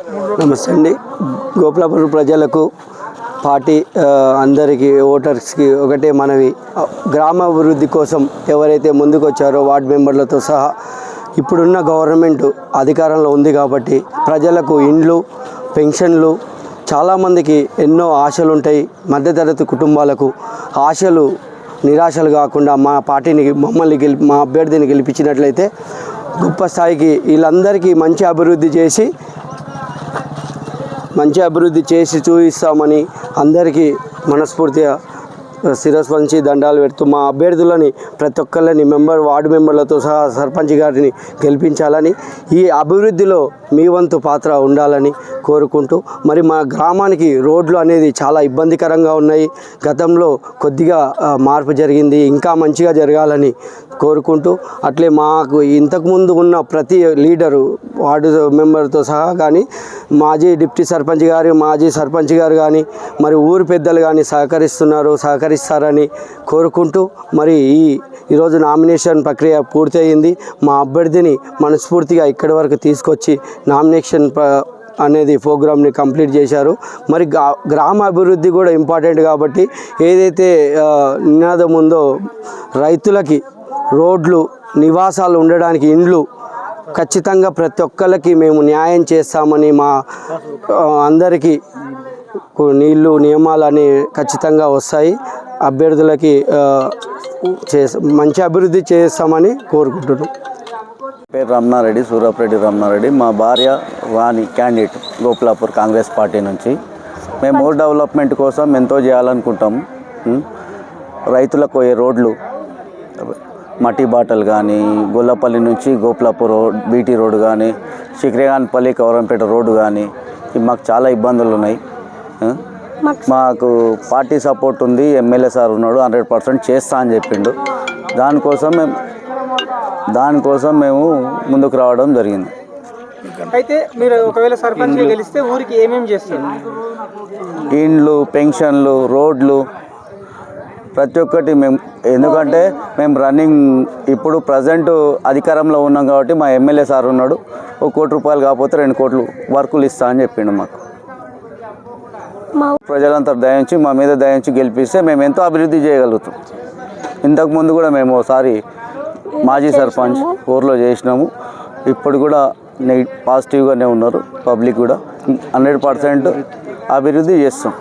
నమస్తే అండి. గోపాలపురం ప్రజలకు పార్టీ అందరికీ ఓటర్స్కి ఒకటే మనవి. గ్రామాభివృద్ధి గ్రామ అభివృద్ధి కోసం ఎవరైతే ముందుకు వచ్చారో వార్డు మెంబర్లతో సహా ఇప్పుడున్న గవర్నమెంట్ అధికారంలో ఉంది కాబట్టి ప్రజలకు ఇండ్లు పెన్షన్లు చాలామందికి ఎన్నో ఆశలు ఉంటాయి మధ్యతరగతి కుటుంబాలకు ఆశలు నిరాశలు కాకుండా మా పార్టీని మమ్మల్ని గెలిపి మా అభ్యర్థిని గెలిపించినట్లయితే గొప్ప స్థాయికి వీళ్ళందరికీ మంచి అభివృద్ధి చేసి మంచి అభివృద్ధి చేసి చూపిస్తామని అందరికీ మనస్ఫూర్తిగా శిరస్పంచి దండాలు పెడుతూ మా అభ్యర్థులని ప్రతి ఒక్కరిని మెంబర్ వార్డు మెంబర్లతో సహా సర్పంచ్ గారిని గెలిపించాలని ఈ అభివృద్ధిలో మీ వంతు పాత్ర ఉండాలని కోరుకుంటూ మరి మా గ్రామానికి రోడ్లు అనేది చాలా ఇబ్బందికరంగా ఉన్నాయి. గతంలో కొద్దిగా మార్పు జరిగింది ఇంకా మంచిగా జరగాలని కోరుకుంటూ అట్లే మాకు ఇంతకుముందు ఉన్న ప్రతి లీడరు వార్డు మెంబర్తో సహా కానీ మాజీ డిప్టీ సర్పంచ్ గారు మాజీ సర్పంచ్ గారు కానీ మరి ఊరు పెద్దలు కానీ సహకరిస్తున్నారు సహకరిస్తారని కోరుకుంటూ మరి ఈ ఈరోజు నామినేషన్ ప్రక్రియ పూర్తయింది. మా అభ్యర్థిని మనస్ఫూర్తిగా ఇక్కడి వరకు తీసుకొచ్చి నామినేషన్ అనేది ప్రోగ్రామ్ని కంప్లీట్ చేశారు. మరి గా- గ్రామ అభివృద్ధి కూడా ఇంపార్టెంట్ కాబట్టి ఏదైతే నినాదం ఉందో రైతులకి రోడ్లు నివాసాలు ఉండడానికి ఇండ్లు ఖచ్చితంగా ప్రతి ఒక్కరికి మేము న్యాయం చేస్తామని మా అందరికీ నీళ్ళు నియమాలని ఖచ్చితంగా వస్తాయి. అభ్యర్థులకి చే మంచి అభివృద్ధి చేస్తామని కోరుకుంటున్నాం. పేరు రమణారెడ్డి సూరప్రెడ్డి రమణారెడ్డి. మా భార్య వాణి క్యాండిడేట్ గోపులాపూర్ కాంగ్రెస్ పార్టీ నుంచి. మేము ఊరు డెవలప్మెంట్ కోసం ఎంతో చేయాలనుకుంటాం. రైతులకు పోయే రోడ్లు మట్టి బాటలు కానీ గొల్లపల్లి నుంచి గోపులాపూర్ రోడ్ బీటీ రోడ్ కానీ శిఖరేగాన్పల్లి కవరంపేట రోడ్డు కానీ ఇవి మాకు చాలా ఇబ్బందులు ఉన్నాయి? మాకు పార్టీ సపోర్ట్ ఉంది ఎమ్మెల్యే సార్ ఉన్నాడు హండ్రెడ్ పర్సెంట్ చేస్తా అని చెప్పిండు. దానికోసం మేము దానికోసం మేము ముందుకు రావడం జరిగింది. అయితే మీరు ఒకవేళ సర్పంచ్ గెలిస్తే ఊరికి ఏమేమి చేస్తారు? ఇండ్లు పెన్షన్లు రోడ్లు ప్రతి ఒక్కటి మేము ఎందుకంటే మేము రన్నింగ్ ఇప్పుడు ప్రజెంట్ అధికారంలో ఉన్నాం కాబట్టి మా ఎమ్మెల్యే సార్ ఉన్నాడు. ఒక కోటి రూపాయలు కాకపోతే రెండు కోట్లు వర్కులు ఇస్తా అని చెప్పిండు మాకు. ప్రజలంతా దయించి మా మీద దయించి గెలిపిస్తే మేము ఎంతో అభివృద్ధి చేయగలుగుతాం. ఇంతకు ముందు కూడా మేము ఒకసారి మాజీ సర్పంచ్ ఊర్లో చేసినాము. ఇప్పుడు కూడా నెగి పాజిటివ్గానే ఉన్నారు పబ్లిక్ కూడా. హండ్రెడ్ పర్సెంట్ అభివృద్ధి చేస్తాం.